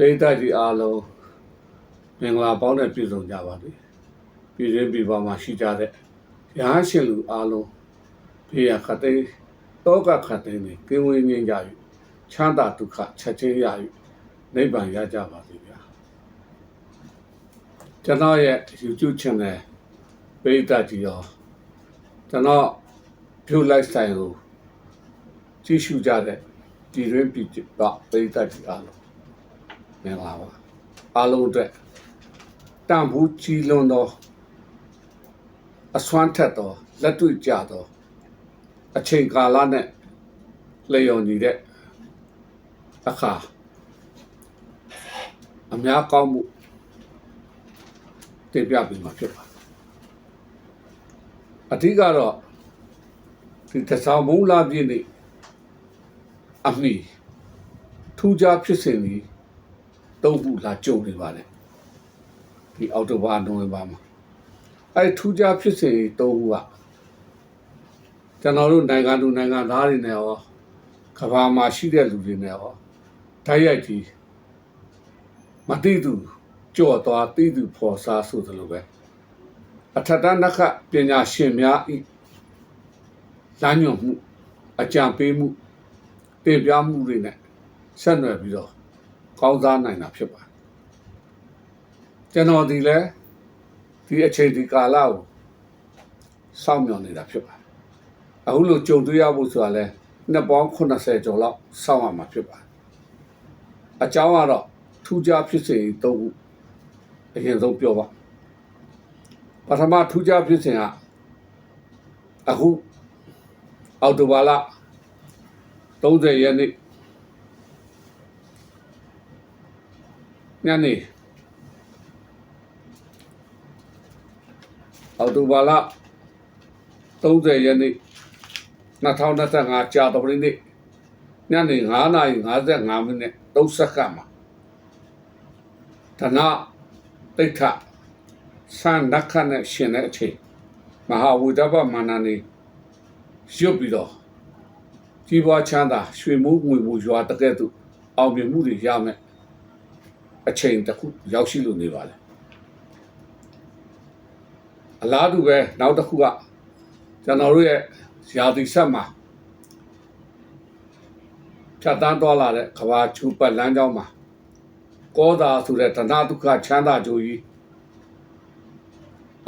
ပိဋကကြီးအားလုံးမင်္ဂလာပေါင်းနဲ့ပြည့်စုံကြပါစေပြည်တွင်းပြည်ပမှာရှိကြတဲ့ရဟန်းရှင်လူအားလုံးဖေရခတ်သိမ်းတောကခတ်သိမ်းနေကင်းဝေးငြိမ်းကြ၍ချမ်းသာဒုက္ခချက်ချင်းရ၍နိဗ္ဗာန်ရကြပါစေဗျာကျွန်တော်ရဲ့ YouTube channel ပိဋကကြီးရောကျွန်တော် view lifestyle ကိုကြည့်ရှုကြတဲ့ပြည်တွင်းပြည်ပပိဋကကြီးအားလုံးမ င်္ဂလာပါအားလုံးအတွက်တန်ဖိုးကြီးလွန်းသောအစွမ်းထက်သောလက်တွေ့ကြသောအချိန်ကာလနဲ့လျော်ညီတဲ့အခါအများကောင်းမှုတင်ပြပြီးမှာဖြစ်ပါတယ်အဓိကတော့ဒီတဆောင်မုံလာပြည့်နေအမိထူးခြားဖြစ်စဉ်ကြီး သုံးခုလာကြုံနေပါတယ်ဒီအောက်တိုဘာနိုဝင်ဘာမှာအဲထူးခြားဖြစ်စဉ်သုံးခုကကျွန်တော်တို့နိုင်ငံသူနိုင်ငံသားတွေနဲ့ရောကမ္ဘာမှာရှိတဲ့လူတွေနဲ့ရောတိုက်ရိုက်ကြီးမတိသူကြော့သွားတိသူဖော်စားဆိုသလိုပဲအထက်တန်းနှစ်ခပညာရှင်များဤလမ်းညွှန်မှုအကြံပေးမှုတင်ပြမှုတွေနဲ့ဆက်နွယ်ပြီးတော့ ကောင်းစားနိုင်တာဖြစ်ပါတယ်ကျွန်တော်ဒီလဲဒီအချိန်ဒီကာလကိုစောင့်မျှော်နေတာဖြစ်ပါတယ်အခုလိုကြုံတွေ့ရဖို့ဆိုတာလဲနှစ်ပေါင်း80ကျော်လောက်စောင့်ရမှာဖြစ်ပါတယ်အကြောင်းကတော့ထူးခြားဖြစ်စဉ်သုံးခုအရင်ဆုံးပြောပါပထမထူးခြားဖြစ်စဉ်ကအခုအော်တိုဘာလ30ရက်နေ့ ညနေအော်တိုဘာလ30ရက်နေ့2025ကြာတော်နေ့ညနေ9:55မိနစ်3စက္ကန့်မှာဓနတိဋ္ဌဆန်နခနဲ့ရှင်တဲ့အချိန်မဟာဝိဒဘမန္နနေရွတ်ပြီးတော့ကြီးပွားချမ်းသာရွှေမိုးငွေမိုးရွာတကဲ့သို့အောင်မြင်မှုတွေရမယ် အချိန်တစ်ခုရောက်ရှိလို့နေပါလေအလားတူပဲနောက်တစ်ခုကကျွန်တော်တို့ရဲ့ရာသီဆက်မှာဖြတ်တန်းသွားလာတဲ့ကဘာချူပတ်လမ်းကြောင်းမှာကောသာဆိုတဲ့တဏှဒုက္ခချမ်းသာကြိုးကြီး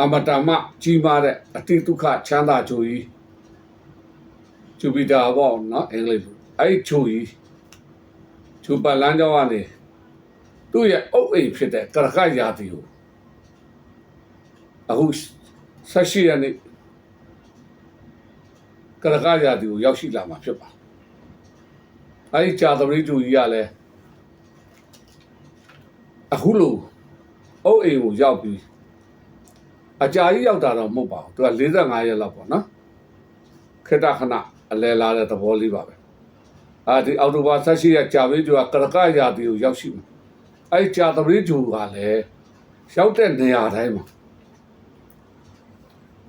အမတမကြီးမားတဲ့အတိဒုက္ခချမ်းသာကြိုးကြီးဂျူပီတာပေါ့နော်အင်္ဂလိပ်လိုအဲ့ဒီကြိုးကြီးချူပတ်လမ်းကြောင်းကနေ သူ့ရဲ့အုတ်အိမ်ဖြစ်တဲ့ကရခရာသီကိုအခုဆက်ရှိရနေ့ကရခရာသီကိုရောက်ရှိလာမှာဖြစ်ပါအဲဒီကြာသမီးသူကြီးကလည်းအခုလိုအုတ်အိမ်ကိုရောက်ပြီးအကြာကြီးရောက်တာတော့မဟုတ်ပါဘူးသူက45ရက်လောက်ပေါ့နော်ခေတ္တခဏအလဲလာတဲ့သဘောလေးပါပဲအာဒီအော်တိုဘာဆက်ရှိရကြာပြီးသူကကရခရာသီကိုရောက်ရှိမှာ အဲ့ကြာသပရိဂျူကလည်းရောက်တဲ့နေရာတိုင်းမှာ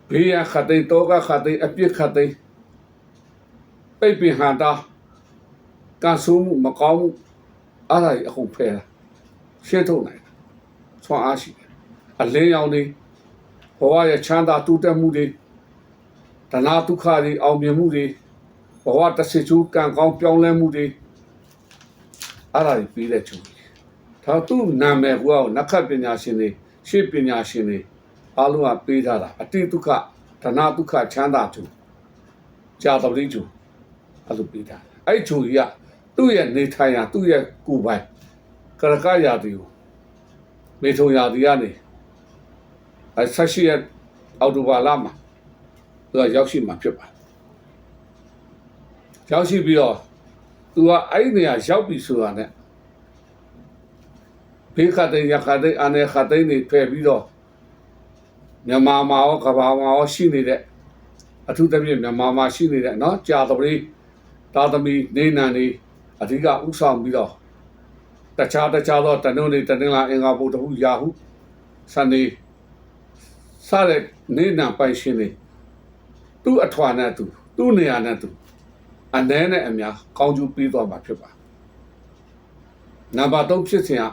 ဘေးရခတ်သိမ်းတောကခတ်သိမ်းအပြစ်ခတ်သိမ်းပိတ်ပင်ဟန်တာကန်ဆူးမှုမကောင်းမှုအားသာအခုဖဲတာရှင်းထုတ်နိုင်တာဆွမ်းအားရှိတယ်အလင်းရောင်တွေဘဝရဲ့ချမ်းသာတိုးတက်မှုတွေဒနာဒုက္ခတွေအောင်မြင်မှုတွေဘဝတစ်စစ်ချူကံကောင်းပြောင်းလဲမှုတွေအားသာပြီးတဲ့ချူ ဒါသူ့နာမည်ကနက္ခပညာရှင်တွေရှေ့ပညာရှင်တွေအားလုံးကပေးထားတာအတိဒုက္ခဒနာဒုက္ခချမ်းသာသူကြာတော်တိကျအဲ့လိုပေးထားအဲ့ဒီဂျူကြီးကသူ့ရဲ့နေထိုင်ရာသူ့ရဲ့ကိုယ်ပိုင်ကရကရာတီကိုမေထုံရာတီကနေအဲ့ဆက်ရှိရဲ့အော်တိုဘာလမှာသူကရောက်ရှိမှာဖြစ်ပါတယ်ရောက်ရှိပြီးတော့သူကအဲ့ဒီနေရာရောက်ပြီဆိုတာနဲ့ ဖေးခတ်တဲ့ရခတ်တဲ့အနေခတ်တဲ့နေဖယ်ပြီးတော့မြန်မာမှာရောကဘာမှာရောရှိနေတဲ့အထူးသဖြင့်မြန်မာမှာရှိနေတဲ့เนาะကြာတပရိသာသမီနေနံနေအဓိကဥဆောင်ပြီးတော့တခြားတခြားသောတနုံနေတနင်္လာအင်္ဂါဘုဒ္ဓဟုယာဟုစနေစတဲ့နေနံပိုင်ရှင်တွေသူ့အထွာနဲ့သူသူ့နေရာနဲ့သူအနှဲနဲ့အများကောင်းကျိုးပေးသွားမှာဖြစ်ပါ နံပါတ်3ဖြစ်စဉ်က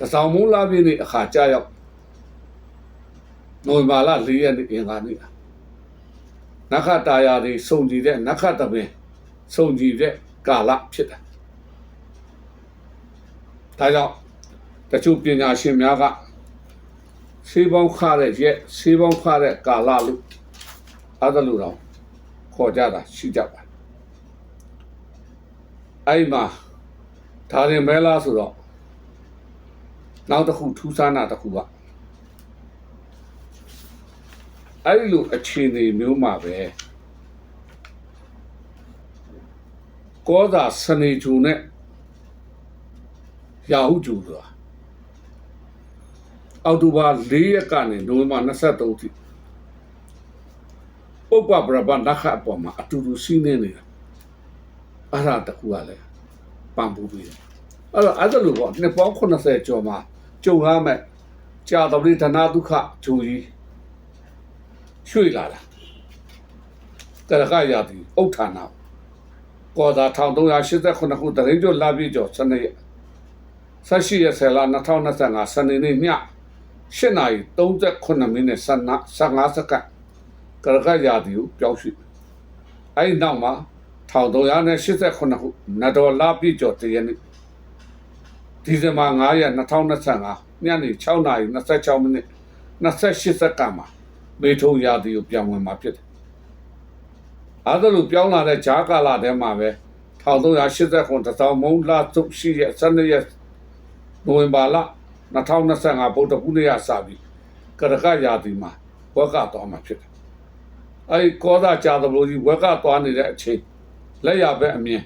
တဆောင်မုံလာပြည့်နေ့အခါကြာရောက်နိုဝင်ဘာလ၄ရက်နေ့အင်္ဂါနေ့နခတာယာတွေစုံကြည်တဲ့နခတပင်စုံကြည်တဲ့ကာလဖြစ်တယ်ဒါကြောင့်တချို့ပညာရှင်များကဆေးပေါင်းခတဲ့ရက်ဆေးပေါင်းခတဲ့ကာလလို့အဲ့ဒါလို့တော့ခေါ်ကြတာရှိကြပါအဲ့မှာဒါရင်မဲလားဆိုတော့ နောက်တစ်ခုထူးဆန်းတာတစ်ခုကအဲ့ဒီလိုအခြေအနေမျိုးမှာပဲကောသာစနေဂျူနဲ့ရာဟုဂျူဆိုတာအောက်တိုဘာ၄ရက်ကနေနိုဝင်ဘာ23ထိပုပ္ပပရပနခအပေါ်မှာအတူတူစီးနေနေတာအဲ့ဒါတခုကလည်းပံပူပြီးတယ် အဲ့တော့အဲ့ဒါလိုပေါ့နှစ်ပေါင်း80ကျော်မှာကြုံရမယ်ကြာတော်ဒီဓနာဒုက္ခဂျူကြီးရွှေ့လာတာတရခရာတီဥဋ္ဌာဏကောသာ1389ခုတရင်ကျော်လာပြီကျော်စနေရက်ဆက်ရှိရဆယ်လာ2025စနေနေ့ည8နာရီ38မိနစ်15စက္ကန့်ကရခရာတီကိုပြောင်းရွှေ့အဲ့ဒီနောက်မှာ1389ခုနတ်တော်လာပြီကျော်တရနေ့ ဒီဇင်ဘာ9ရက်2025ညနေ6နာရီ26မိနစ်28စက္ကန့်မှာမေထုံရာသီကိုပြောင်းဝင်มาဖြစ်တယ်။အဲဒါလိုပြောင်းလာတဲ့ဂျာကာလာထဲမှာပဲ1380ခုတစောင်းမုံလာသုတ်ရှိရဲ့12ရက်နိုဝင်ဘာလ2025ဗုဒ္ဓခုနှစ်ရစပြီးကရကရာသီမှာဝက်ကသွားမှာဖြစ်တယ်။အဲဒီကောသာကြာသလိုကြီးဝက်ကသွားနေတဲ့အချိန်လက်ရဘက်အမြင်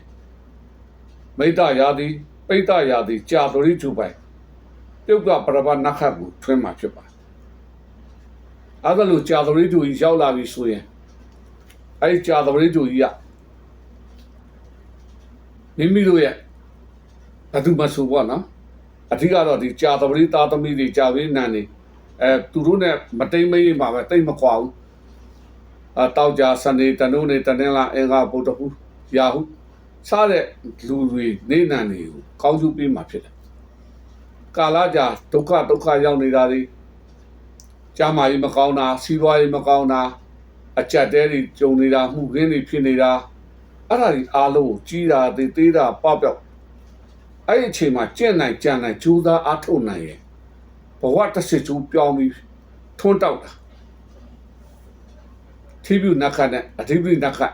မိတ္တရာသီ ပိဋ္ဌရာသီကြာသလိုကျူပိုင်ပြုတ်ကပရပနခတ်ကိုထွင်းမှာဖြစ်ပါတယ်အဲ့ဒါလို့ကြာသပတေးတူကြီးရောက်လာပြီဆိုရင်အဲ့ဒီကြာသပတေးတူကြီးကမိမိတို့ရဲ့ဘသူမဆိုပေါ့နော်အဓိကတော့ဒီကြာသပတေးသားသမီးတွေကြာပေးနန်နေအဲသူတို့ ਨੇ မတိမ်မရေးမှာပဲတိတ်မကွာဘူးအတောက်ကြစနေတနုနေတနင်္လာအင်္ဂါဗုဒ္ဓဟူရာဟု စားတဲ့လူတွေနေနန်တွေကိုကောင်းစုပေးမှာဖြစ်တယ်ကာလကြာဒုက္ခဒုက္ခရောက်နေတာတွေကျမ်းမာရေးမကောင်းတာစီးပွားရေးမကောင်းတာအကြက်တဲတွေကြုံနေတာမှုခင်းတွေဖြစ်နေတာအဲ့ဒါတွေအားလုံးကိုကြီးတာသေးသေးတာပပျောက်အဲ့ဒီအချိန်မှာကြင့်နိုင်ကြံနိုင်ကြိုးစားအားထုတ်နိုင်ရဲ့ဘဝတစ်စစ်ကျိုးပြောင်းပြီးထွန်းတောက်တာထိပြုနက္ခတ်နဲ့အဓိပ္ပာယ်နက္ခတ်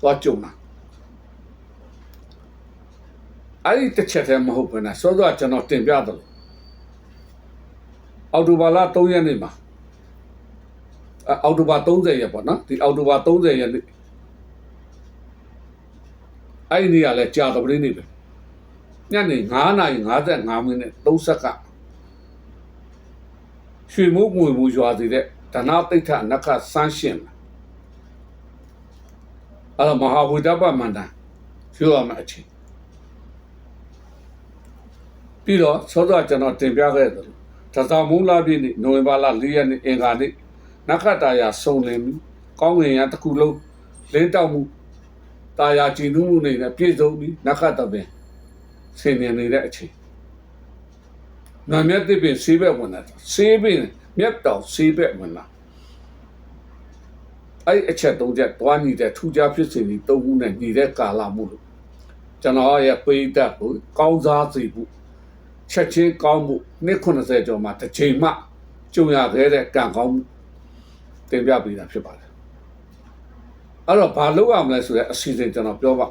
သွားကြုံတာ အဲ့ဒီတစ်ချက်တည်းမဟုတ်ဘူးนะစောစောကျွန်တော်တင်ပြတယ်လို့အော်တိုဘာလ3ရက်နေ့မှာအောက်တိုဘာ30ရက်ပေါ့နော်ဒီအောက်တိုဘာ30ရက်နေ့အဲ့ဒီနေ့ကလည်းကြာတော်ပရင်းနေ့ပဲညနေ9:55မိနစ်30စက္ကန့်ရွှေမိုးငွေမူရွာသေးတဲ့ဒနာတိဋ္ဌနက္ခဆန်းရှင်အဲ့တော့မဟာဝိဒပမန္တန်ပြောရမယ့်အချိန် ပြီးတော့သောသောကျွန်တော်တင်ပြခဲ့တယ်တသောမူလာပြည့်နေ့နိုဝင်ဘာလ4ရက်နေ့အင်္ဂါနေ့နက္ခတာယာစုံလင်မှုကောင်းငင်ရတစ်ခုလုံးလင်းတောက်မှုတာယာကြည်နူးမှုတွေနဲ့ပြည့်စုံပြီးနက္ခတပင်ဆင်မြင်နေတဲ့အချိန်နမြတ်တိပင်ဆေးဘက်ဝင်လာဆေးပင်မြတ်တော်ဆေးဘက်ဝင်လာအဲ့အချက်သုံးချက်တွားနေတဲ့ထူကြဖြစ်စဉ်ဒီသုံးခုနဲ့နေတဲ့ကာလမှုလို့ကျွန်တော်ရဲ့ပိဋကကိုကောင်းစားစေဖို့ ချက်ချင်းကောင်းမှုနှစ်90ကျော်မှာတစ်ချိန်မှကြုံရခဲ့တဲ့ကံကောင်းမှုတင်ပြပေးတာဖြစ်ပါတယ်အဲ့တော့ဘာလုပ်ရမလဲဆိုတဲ့အစီအစဉ်ကျွန်တော်ပြောပါ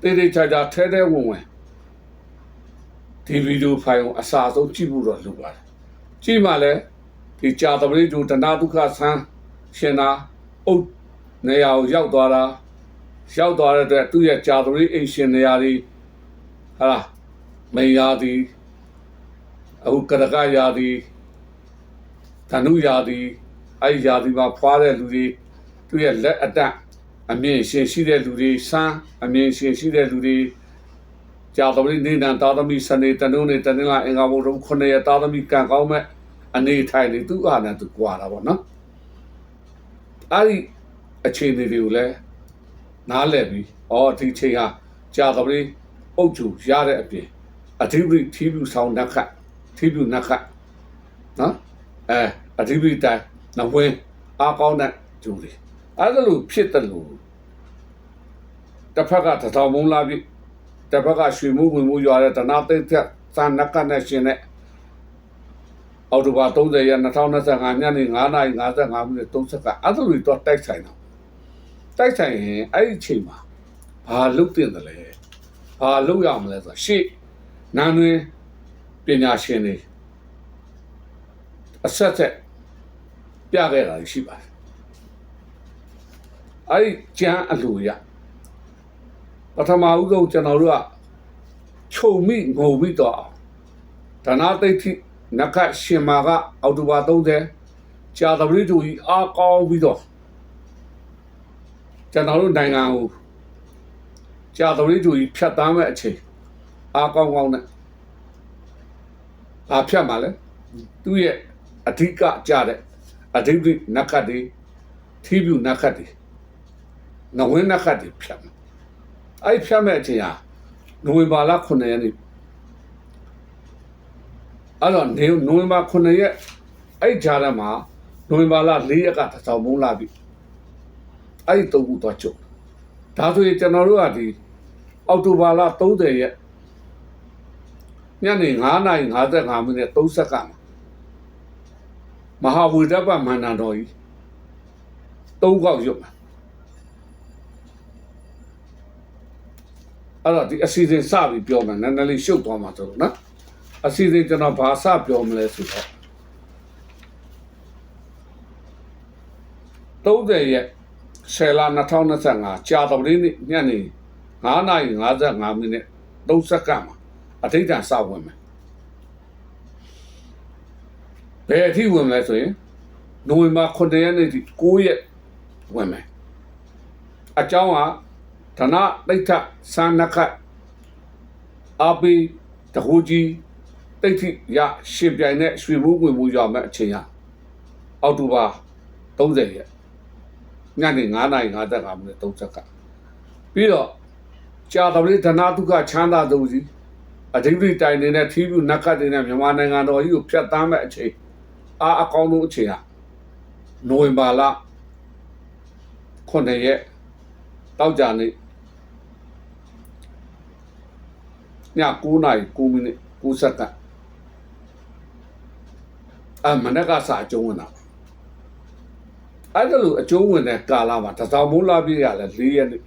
တေးသေးချာချာထဲထဲဝင်ဝင်ဒီဗီဒီယိုဖိုင်ကိုအစာဆုံးကြည့်ဖို့တော့လုပ်ပါတယ်ကြည့်မှလည်းဒီကြာတပရိဒုတနာဒုက္ခဆန်းရှင်သာအုတ်နေရာကိုရောက်သွားတာရောက်သွားတဲ့အတွက်သူ့ရဲ့ကြာတပရိအိမ်ရှင်နေရာတွေဟာလား မေယာသည်အခုကရကယာသည်ဓနုယာသည်အဲ့ဒီယာဒီမှာဖွာတဲ့လူတွေသူ့ရဲ့လက်အတန့်အမြင်ရှင်ရှိတဲ့လူတွေစမ်းအမြင်ရှင်ရှိတဲ့လူတွေကြာတော်လေးနေနံသာသမီစနေတနုံးနေတနင်္လာအင်္ဂါဘုံတို့ခုနှစ်ရက်သာသမီကံကောင်းမဲ့အနေထိုင်နေသူ့အားနဲ့သူကြွာတာပေါ့နော်အဲ့ဒီအခြေအနေတွေကိုလည်းနားလည်ပြီးဩဒီချိန်ဟာကြာတော်လေးအုတ်ကျူရတဲ့အပြင် အဓိပတိသီးပြူဆောင်နက်ခတ်သီးပြူနက်ခတ်နော်အဲအဓိပတိတိုင်းနဝင်းအားကောင်းတဲ့ဂျူတွေအဲ့ဒါလိုဖြစ်တယ်လို့တစ်ဖက်ကတထောင်မုံလာပြီတစ်ဖက်ကရွှေမှုဝင်မှုရွာတဲ့တနာသိတဲ့စာနက်ကနဲ့ရှင်တဲ့အော်တိုဘာ30ရက်2025ညနေ9:55မိနစ်30စက္ကန့်အဲ့ဒါလိုတော့တိုက်ဆိုင်တော့တိုက်ဆိုင်ရင်အဲ့ဒီအချိန်မှာဘာလုပ်တင်တယ်လဲဘာလုပ်ရမလဲဆိုတော့ရှေ့ နန်းတွင်ပညာရှင်တွေအဆက်ဆက်ပြခဲ့တာရှိပါတယ်အဲ့ဒီကျမ်းအလိုရပထမဦးဆုံးကျွန်တော်တို့ကခြုံမိငုံမိတော့အောင်ဒါနာသိတိနကရှင်မာကအောက်တိုဘာ30ကြာသပတေးတူကြီးအားကောင်းပြီးတော့ကျွန်တော်တို့နိုင်ငံကိုကြာသပတေးတူကြီးဖြတ်သားမဲ့အချိန် အားကောင်းကောင်းနဲ့ဘာဖြတ်မှာလဲသူ့ရဲ့အဓိကကြတဲ့အဓိပ္ပာယ်နက္ခတ်တွေသီးပြူနက္ခတ်တွေနဝင်းနက္ခတ်တွေဖြတ်မှာအဲ့ဒီဖြတ်မဲ့အချိန်ဟာနိုဝင်ဘာလ9ရက်နေ့အဲ့တော့နေနိုဝင်ဘာ9ရက်အဲ့ဂျာရမှာနိုဝင်ဘာလ4ရက်ကတစောင်းမုန်းလာပြီအဲ့ဒီတုံးခုတော့ချုပ်ဒါဆိုရင်ကျွန်တော်တို့ကဒီအောက်တိုဘာလ30ရက် ညနေ9:55မိနစ်30စက္ကန့်မှာမဟာဝိဒပမန္တန်တော်ကြီးသုံးခေါက်ရုပ်မှာအဲ့တော့ဒီအစီအစဉ်စပြီးပြောမယ်နည်းနည်းလေးရှုပ်သွားမှာဆိုတော့နော်အစီအစဉ်ကျွန်တော်ဘာစပြောမလဲဆိုတော့30ရက်10လ2025ကြာတော်လေးနေ့ညနေ9:55မိနစ်3စက္ကန့်မှာ အထိတ်တန်စဝင်မယ်ဘယ်အထိဝင်မလဲဆိုရင်နိုဝင်ဘာ9ရက်နေ့ထိ9ရက်ဝင်မယ်အကြောင်းကဓနတိဋ္ဌသန္နခတ်အပိတဟူကြီးတိဋ္ဌိရရှင်ပြိုင်တဲ့ရွှေဘူးဝင်မှုရမယ်အချိန်ရအောက်တိုဘာ30ရက်ညနေ9:55မိနစ်30ကပြီးတော့ကြာတော်လေးဓနတုကချမ်းသာသူကြီး အဓိပ္ပာယ်တိုင်နေတဲ့သီးပြူနက္ခတ်တွေနဲ့မြန်မာနိုင်ငံတော်ကြီးကိုဖျက်ဆီးမဲ့အချိန်အားအကောင်းဆုံးအချိန်ဟာနိုဝင်ဘာလ9ရက်တောက်ကြနေ့ည9နာရီ9မိနစ်9စက္ကန့်အမနက်ကစာအကျုံးဝင်တာအဲ့ဒါလိုအကျုံးဝင်တဲ့ကာလမှာတစောင်းမိုးလာပြည့်ရလဲ၄ရက်နေ့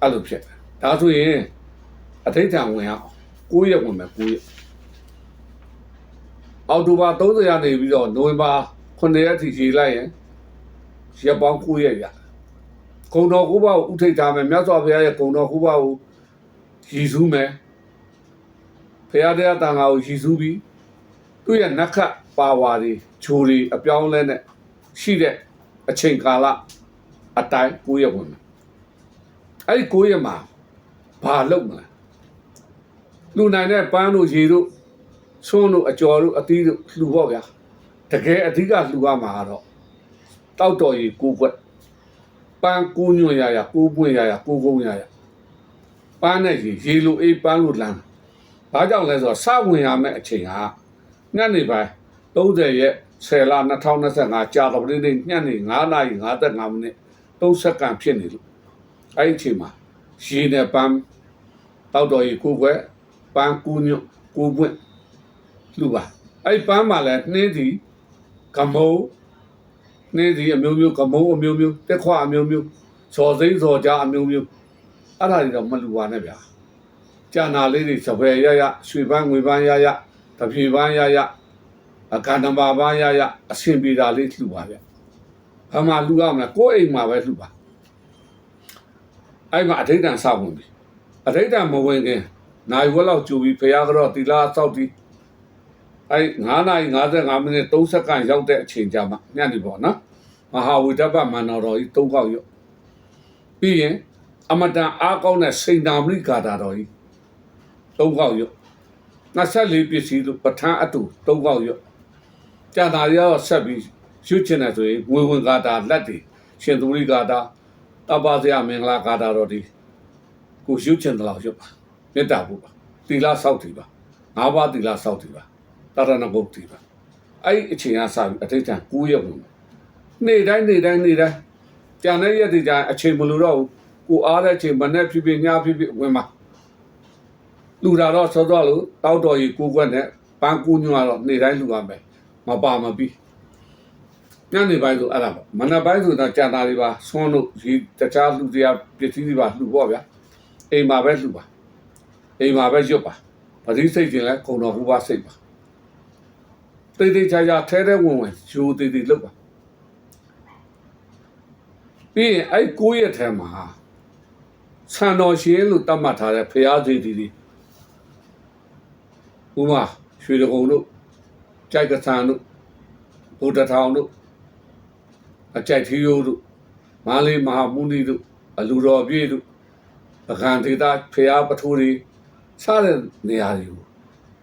အဲ့လိုဖြစ်တယ်ဒါဆိုရင် အထိတ်ထံဝင်အောင်9ရက်ဝင်မယ်9ရက်အောက်တိုဘာ30ရက်နေပြီးတော့နိုဝင်ဘာ9ရက်ထိခြေလိုက်ရင်ရက်ပေါင်း9ရက်ရဂုံတော်ကိုပါကိုဥထိတ်ထားမယ်မြတ်စွာဘုရားရဲ့ဂုံတော်ကိုပါကိုရည်စူးမယ်ဘုရားတရားတန်ခါကိုရည်စူးပြီးသူ့ရဲ့နက္ခတ်ပါဝါတွေဂျိုတွေအပြောင်းလဲနဲ့ရှိတဲ့အချိန်ကာလအတိုင်း9ရက်ဝင်မယ်အဲ့ဒီ9ရက်မှာဘာလုပ်မလဲ လူနိုင်တဲ့ပန်းတို့ရေတို့ဆွန်းတို့အကျော်တို့အသီးတို့လှူပေါ့ဗျာတကယ်အဓိကလှူရမှာကတော့တောက်တော်ရီကိုကွက်ပန်းကိုညွန့်ရရကိုပွင့်ရရကိုကုန်းရရပန်းနဲ့ရေရေလိုအေးပန်းလိုလမ်းဘာကြောင့်လဲဆိုတော့စဝင်ရမယ့်အချိန်ဟာညနေပိုင်း30ရက်10လ2025ကြာတော်နေ့ညနေ9:55မိနစ်3စက္ကန့်ဖြစ်နေလို့အဲ့ဒီအချိန်မှာရေနဲ့ပန်းတောက်တော်ရီကိုကွက် ပန်းကူးညွန့်ကိုပွင့်လှူပါအဲ့ပန်းမှာလည်းနှင်းစီကမုံနှင်းစီအမျိုးမျိုးကမုံအမျိုးမျိုးတက်ခွအမျိုးမျိုးဇော်စိမ့်ဇော်ကြားအမျိုးမျိုးအဲ့ဒါတွေတော့မလှူပါနဲ့ဗျာကြာနာလေးတွေစပယ်ရရရွှေပန်းငွေပန်းရရတပြေပန်းရရအကန္တမာပန်းရရအဆင်ပြေတာလေးလှူပါဗျဘာမှလှူရမလားကိုယ့်အိမ်မှာပဲလှူပါအဲ့မှာအထိတ်တန်စဝင်ပြီအထိတ်တန်မဝင်ခင် နိုင်ဝက်လောက်ကြိုပြီးဖရာကတော့တီလာစောက်တီအဲ9:55မိနစ်3စက္ကန့်ရောက်တဲ့အချိန်ကြာမှညနေပေါ့နော်မဟာဝိဒပမန္တော်ကြီး၃ခေါက်ရုပ်ပြီးရင်အမတန်အားကောင်းတဲ့စိန်နာမရိကာတာတော်ကြီး၃ခေါက်ရုပ်24ပစ္စည်းလို့ပဋ္ဌာန်းအတူ၃ခေါက်ရုပ်ကြာတာရတော့ဆက်ပြီးရွတ်ချင်တယ်ဆိုရင်ငွေဝင်ကာတာလက်တွေရှင်သူရိကာတာတပ္ပဇယမင်္ဂလာကာတာတော်ဒီကိုရွတ်ချင်တယ်လို့ရုပ်ပါ မေတ္တာဖို့ပါတီလာဆောက်တီပါငါးပါးတီလာဆောက်တီပါတရဏဂုတ်တီပါအဲ့ဒီအချိန်ကစပြီးအထိတ်တန်9ရက်ဝင်နေ့တိုင်းနေ့တိုင်းနေ့တိုင်းကြံတဲ့ရက်ဒီကြအချိန်မလိုတော့ဘူးကိုအားတဲ့အချိန်မနဲ့ဖြစ်ဖြစ်ညဖြစ်ဖြစ်ဝင်မှာလူတာတော့စောစောလို့တောက်တော်ကြီးကိုကွက်နဲ့ပန်းကူးညွှာတော့နေ့တိုင်းလူရမယ်မပါမပြီးညနေပိုင်းဆိုအဲ့ဒါပေါ့မနက်ပိုင်းဆိုတော့ကြံတာတွေပါဆွန်းလို့ဒီတခြားလူတွေကပစ္စည်းတွေပါလှူပေါ့ဗျာအိမ်မှာပဲလှူပါ အိမ်မှာပဲရွတ်ပါပတိစိတ်ကျင်လဲခုံတော်ဟူပါစိတ်ပါတေးသေးချာချာထဲထဲဝင်ဝင်ယူသေးသေးလုပ်ပါပြီးရင်အဲ့ကိုယ့်ရဲ့ထဲမှာဆန်တော်ရှင်လို့တတ်မှတ်ထားတဲ့ဖရာသေးသေးတွေဥမာရွှေတကုံတို့ကြိုက်ကဆန်တို့ဘုဒ္ဓထောင်တို့အကြိုက်ထီယိုးတို့မာလေးမဟာမုနီတို့အလူတော်ပြည့်တို့ပကံဒေတာဖရာပထိုးတွေ စတဲ့နေရာတွေကို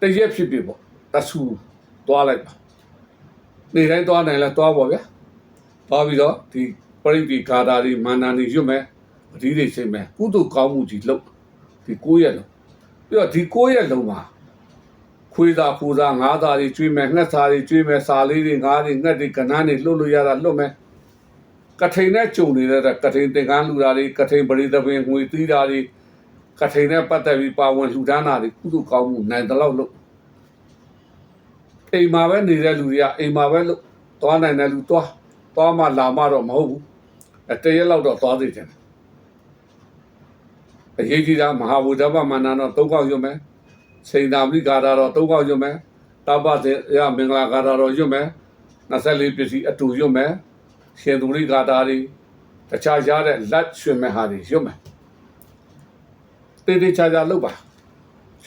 တရက်ဖြစ်ဖြစ်ပေါ့တဆူသွားလိုက်ပါနေတိုင်းသွားနိုင်လဲသွားပါဗျာသွားပြီးတော့ဒီပရိပိဂါတာတွေမာနန်တွေရွတ်မယ်အဒီတွေစိတ်မယ်ကုသိုလ်ကောင်းမှုကြီးလုပ်ဒီ9ရက်လုံးပြီးတော့ဒီ9ရက်လုံးမှာခွေးသားဖူသားငါးသားတွေကျွေးမယ်ငှက်သားတွေကျွေးမယ်စာလေးတွေငါးတွေငှက်တွေကနန်းတွေလှုပ်လို့ရတာလှုပ်မယ်ကထိန်နဲ့ကြုံနေတဲ့ကထိန်သင်္ကန်းလူတာတွေကထိန်ပရိသပင်ငွေသီးတာတွေ ကထိန်နဲ့ပတ်သက်ပြီးပါဝင်လှူဒန်းတာတွေကုသိုလ်ကောင်းမှုနိုင်တဲ့လောက်လုပ်အိမ်မှာပဲနေတဲ့လူတွေကအိမ်မှာပဲလို့သွားနိုင်တဲ့လူသွားသွားမှလာမှတော့မဟုတ်ဘူးအတရက်လောက်တော့သွားသေးတယ်အရေးကြီးတာမဟာဗုဒ္ဓဘာမန္တန်တော့သုံးခေါက်ရွတ်မယ်စိန်သာမိဂါတာတော့သုံးခေါက်ရွတ်မယ်တပ္ပစေရမင်္ဂလာဂါတာတော့ရွတ်မယ်24ပစ္စည်းအတူရွတ်မယ်ရှင်သူရိဂါတာတွေတခြားရတဲ့လက်ရွှင်မဲ့ဟာတွေရွတ်မယ် တေးသေးချာချာလုပ်ပါ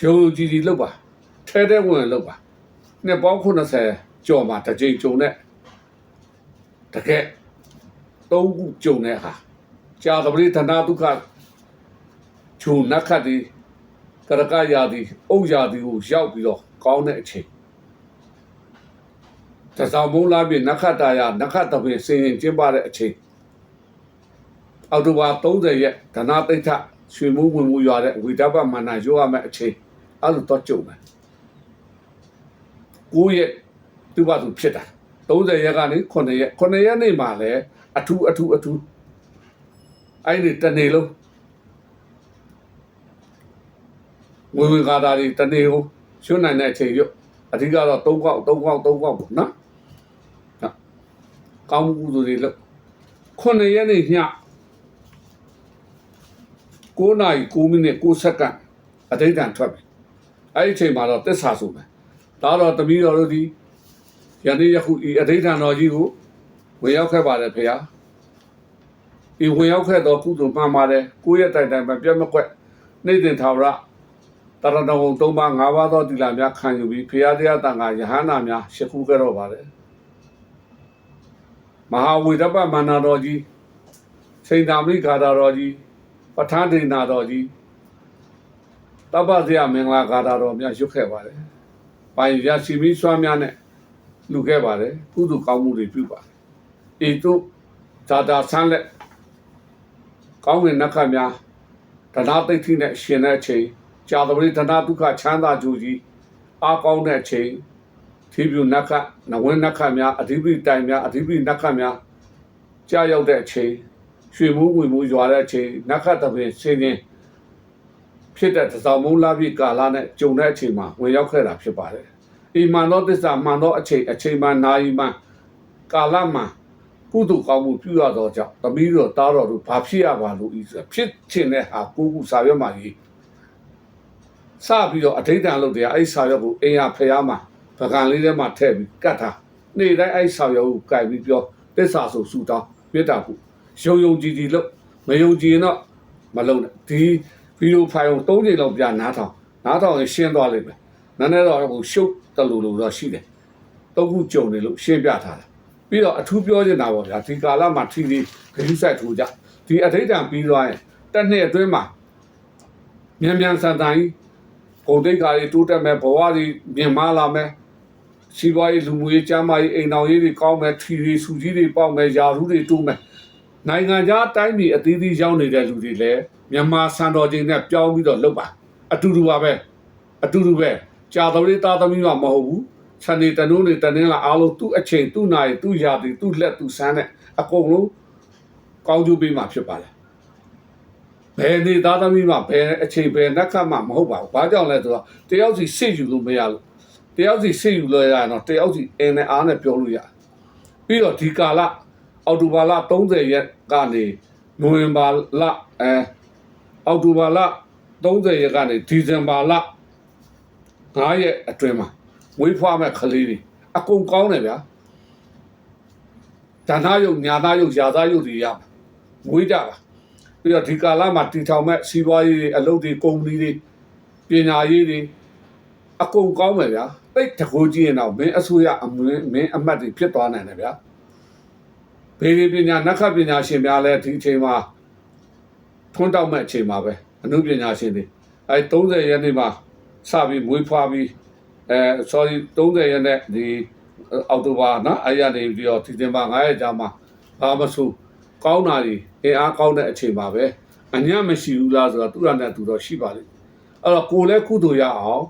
ရုံကြည်ကြည်လုပ်ပါထဲထဲဝင်ဝင်လုပ်ပါနှစ်ပေါင်း80ကျော်မှာတစ်ကြိမ်ကြုံတဲ့တကယ်သုံးခုကြုံတဲ့ဟာကြာသပတိသနာဒုက္ခဂျုံနက္ခတ်ဒီကရကရာဒီအုပ်ရာဒီကိုရောက်ပြီးတော့ကောင်းတဲ့အချိန်တစောင်းမုံလာပြီးနက္ခတရာနက္ခတပင်စင်ရင်ကျင်းပတဲ့အချိန်အောက်တိုဘာ30ရက်ဓနာတိဋ္ဌ ရွှေမူးဝင်မှုရွာတဲ့ဝိဒပမန္နာရောရမယ့်အချိန်အဲ့လိုတော့ကြုံတယ်9ရက်သူ့ဘာသူဖြစ်တာ30ရက်ကနေ9ရက်9ရက်နေ့မှာလည်းအထူးအထူးအထူးအဲ့ဒီတနေ့လုံးဝင်ဝင်ကားတာတွေတနေ့ကိုရွှွနိုင်တဲ့အချိန်ရွတ်အဓိကတော့3ကောက်3ကောက်3ကောက်ပေါ့နော်နော်ကောင်းမှုသူတွေလို့9ရက်နေ့ည 9နာရီ9မိနစ်9စက္ကန့်အတိတ်တန်ထွက်ပြီအဲ့ဒီအချိန်မှာတော့တစ္ဆာဆိုမယ်ဒါတော့တမီးတော်တို့ဒီယနေ့ယခုဤအတိတ်တန်တော်ကြီးကိုဝင်ရောက်ခဲ့ပါတယ်ဖေဟာဒီဝင်ရောက်ခဲ့တော့ကုသိုလ်မှန်ပါတယ်ကိုယ့်ရဲ့တိုင်တိုင်မပြတ်မကွက်နေတင်ထာဝရတရဏဂုံ၃ပါး၅ပါးသောတိလာများခံယူပြီးဖေဟာတရားတန်ခါယဟန္တာများရှ िख ူခဲ့တော့ပါတယ်မဟာဝိဒပမန္နာတော်ကြီးစိန်သာမိဂါတာတော်ကြီး ပဋ္ဌာန်းဒိနာတော်ကြီးတပ္ပဇယမင်္ဂလာဂါတာတော်များရွတ်ခဲ့ပါတယ်။ပိုင်ရစီမီစွာများနဲ့လူခဲ့ပါတယ်ကုသိုလ်ကောင်းမှုတွေပြုပါတယ်။ဤသို့ဇာတာဆန်းလက်ကောင်းကင်နက္ခများတဏှာသိဋ္ဌိနဲ့ရှင်တဲ့အချိန်ကြာသပတိတဏှာဒုက္ခချမ်းသာကြူကြီးအားကောင်းတဲ့အချိန်သီးပြူနက္ခနဝင်းနက္ခများအဓိပတိတိုင်များအဓိပတိနက္ခများကြာရောက်တဲ့အချိန် ရွှေမူးဝင်မူးရွာတဲ့အချိန်နက္ခတပင်ဆင်းခြင်းဖြစ်တဲ့သဇောင်မုံလာပြီကာလနဲ့ကြုံတဲ့အချိန်မှာဝင်ရောက်ခဲ့တာဖြစ်ပါတယ်။ဒီမှန်သောသစ္စာမှန်သောအချိန်အချိန်မှနာယီမှကာလမှကုသိုလ်ကောင်းမှုပြုရသောကြောင့်သမီးတို့တားတော်တို့ဘာဖြစ်ရပါလို့ဤဆိုဖြစ်ချင်တဲ့ဟာကိုခုစာရွက်မှာကြီးစပြီးတော့အဋိဋ္ဌံလုပ်တယ်အဲ့ဒီစာရွက်ကိုအင်ရဖျားမှာပကံလေးထဲမှာထည့်ပြီးကတ်ထားနေ့တိုင်းအဲ့ဒီစာရွက်ကိုကြိုက်ပြီးပြောသစ္စာဆိုဆူတောင်းမေတ္တာဖို့ ယုံယုံကြည်ကြည်လို့မယုံကြည်ရင်တော့မလုံးနဲ့ဒီဗီဒီယိုဖိုင်ကို၃ချိန်လောက်ပြနားထောင်နားထောင်ရင်ရှင်းသွားလိမ့်မယ်နည်းနည်းတော့ဟိုရှုပ်တလူလူတော့ရှိတယ်သုံးခုကြုံနေလို့ရှင်းပြထားတာပြီးတော့အထူးပြောချင်တာပေါ့ဗျာဒီကာလမှာထီထီဂရုစိုက်ထူကြဒီအထိတ်တံပြီးသွားရင်တစ်နှစ်အတွင်းမှာမြန်မြန်ဆန်ဆန်ကြီးပုံတိတ်ကာတွေတိုးတက်မယ်ဘဝတွေမြင့်မားလာမယ်စီးပွားရေးလူမှုရေးကျန်းမာရေးအိမ်တော်ရေးတွေကောင်းမယ်ထီတွေစူကြီးတွေပေါက်မယ်ယာရုတွေတိုးမယ် နိုင်ငံခြားတိုင်းပြည်အသီးသီးရောက်နေတဲ့လူတွေလည်းမြန်မာစံတော်ချိန်နဲ့ပြောင်းပြီးတော့လုပ်ပါအတူတူပါပဲအတူတူပဲကြာတော်လေးသားသမီးမှမဟုတ်ဘူးဆန်နေတနိုးနေတနင်းလာအားလုံးသူ့အချိန်သူ့နိုင်သူ့ရာသီသူ့လက်သူ့ဆန်းနဲ့အကုန်လုံးကောင်းကျိုးပေးမှာဖြစ်ပါတယ်ဘယ်နေသားသမီးမှဘယ်အချိန်ဘယ်နှက်ခတ်မှမဟုတ်ပါဘူးဘာကြောင့်လဲဆိုတော့တယောက်စီစိတ်ယူလို့မရလို့တယောက်စီစိတ်ယူလို့ရရင်တော့တယောက်စီအင်းနဲ့အားနဲ့ပြောလို့ရတယ်ပြီးတော့ဒီကာလအောက်တိုဘာလ30ရက် ကနေနိုဝင်ဘာလအဲအောက်တိုဘာလ30ရက်ကနေဒီဇင်ဘာလ9ရက်အတွင်းမှာဝေးဖွားမဲ့ကလေးတွေအကုန်ကောင်းတယ်ဗျာဒါနာယုတ်ညာနာယုတ်ယာသားယုတ်တွေရမှာမွေးကြပါပြီးတော့ဒီကာလမှာတီထောင်မဲ့စီးပွားရေးတွေအလုပ်တွေကုမ္ပဏီတွေပညာရေးတွေအကုန်ကောင်းမယ်ဗျာတိတ်တကိုးကြည့်ရင်တော့မင်းအစိုးရအမင်းမင်းအမတ်တွေဖြစ်သွားနိုင်တယ်ဗျာ ဘေဒီပညာနက္ခပညာရှင်များလည်းဒီအချိန်မှာထွန်းတောက်မဲ့အချိန်မှာပဲအနုပညာရှင်တွေအဲ30ရက်နေ့မှာစပြီးမွေးဖွားပြီးအဲ sorry 30ရက်နေ့ဒီအောက်တိုဘာနော်အဲ့ရနေပြီးတော့ဒီဇင်ဘာ9ရက်ကြာမှာဘာမဆိုကောင်းတာတွေအင်အားကောင်းတဲ့အချိန်မှာပဲအညံ့မရှိဘူးလားဆိုတော့သူရနဲ့သူတော့ရှိပါလိမ့်အဲ့တော့ကိုလည်းကုသိုလ်ရအောင်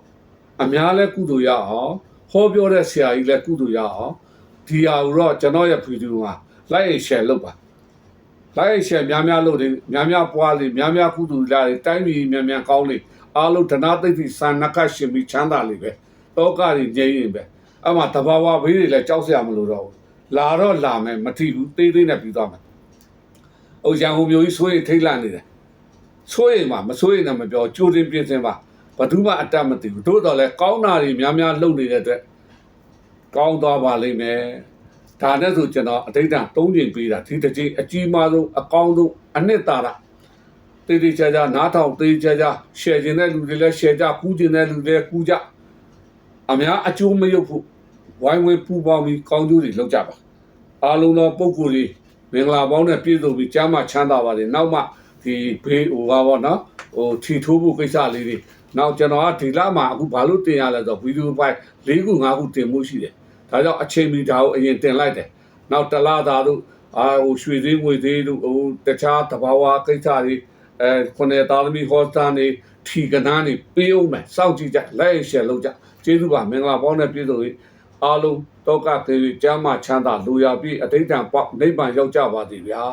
အများလည်းကုသိုလ်ရအောင်ဟောပြောတဲ့ဆရာကြီးလည်းကုသိုလ်ရအောင်ဒီဟာကိုတော့ကျွန်တော်ရဲ့ဗီဒီယိုမှာ like and share လုပ်ပါ like and share များများလုပ်တယ်များများပွားလေများများကုသိုလ်လာလေတိုင်းပြည်များများကောင်းလေအားလုံးဒနာသိသိစံနကရှင်ပြီးချမ်းသာလေပဲတောကတွေငြိမ်းရင်ပဲအမှတဘာဝဘေးတွေလည်းကြောက်စရာမလိုတော့ဘူးလာတော့လာမယ်မထီဘူးသေးသေးနဲ့ပြီးသွားမယ်။အိုရန်ဟိုမျိုးကြီးဆိုရင်ထိတ်လန့်နေတယ်။ဆိုရင်မှမဆိုရင်လည်းမပြောကြိုတင်ပြင်ဆင်ပါဘသူမှအတတ်မသိဘူးတို့တော့လဲကောင်းတာတွေများများလုပ်နေတဲ့အတွက်ကောင်းသွားပါလိမ့်မယ်။ ဒါနဲ့ဆိုကျွန်တော်အတိတ်က၃ချိန်ပေးတာဒီတစ်ချိန်အကြီးမားဆုံးအကောင်းဆုံးအနှစ်သာရတေးသေးချာချာနားထောင်သေးချာချာ share ခြင်းတဲ့လူတွေလည်း share ကြကူးခြင်းတဲ့လူတွေလည်းကူးကြအများအကျိုးမရုပ်ဖို့ဝိုင်းဝန်းပူပေါင်းပြီးကောင်းကျိုးတွေလုပ်ကြပါအားလုံးသောပုံကိုယ်တွေမင်္ဂလာပေါင်းနဲ့ပြည့်စုံပြီးကျမ်းမာချမ်းသာပါစေနောက်မှဒီဘေးဟိုပါပေါ့နော်ဟိုထီထိုးဖို့ကိစ္စလေးတွေနောက်ကျွန်တော်ကဒီလမှာအခုဘာလို့တင်ရလဲဆိုတော့ဗီဒီယိုဖိုင်၄ခု၅ခုတင်မှုရှိတယ် ဒါကြောင့်အချိန်မီဒါကိုအရင်တင်လိုက်တယ်နောက်တလားသားတို့အာဟိုရွှေသေးငွေသေးတို့ဟိုတခြားတဘာဝကိစ္စတွေအဲခုနှစ်သားသမီးဟောစတန်တွေထီကနန်းတွေပေးအောင်မယ်စောင့်ကြည့်ကြလိုက်ရှယ်လုပ်ကြကျေးဇူးပါမင်္ဂလာပေါင်းနဲ့ပြည့်စုံပြီးအားလုံးတောကသေးကျမ်းမာချမ်းသာလူရပြီးအတိတ်တံပေါက်နိဗ္ဗာန်ရောက်ကြပါသည်ဗျာ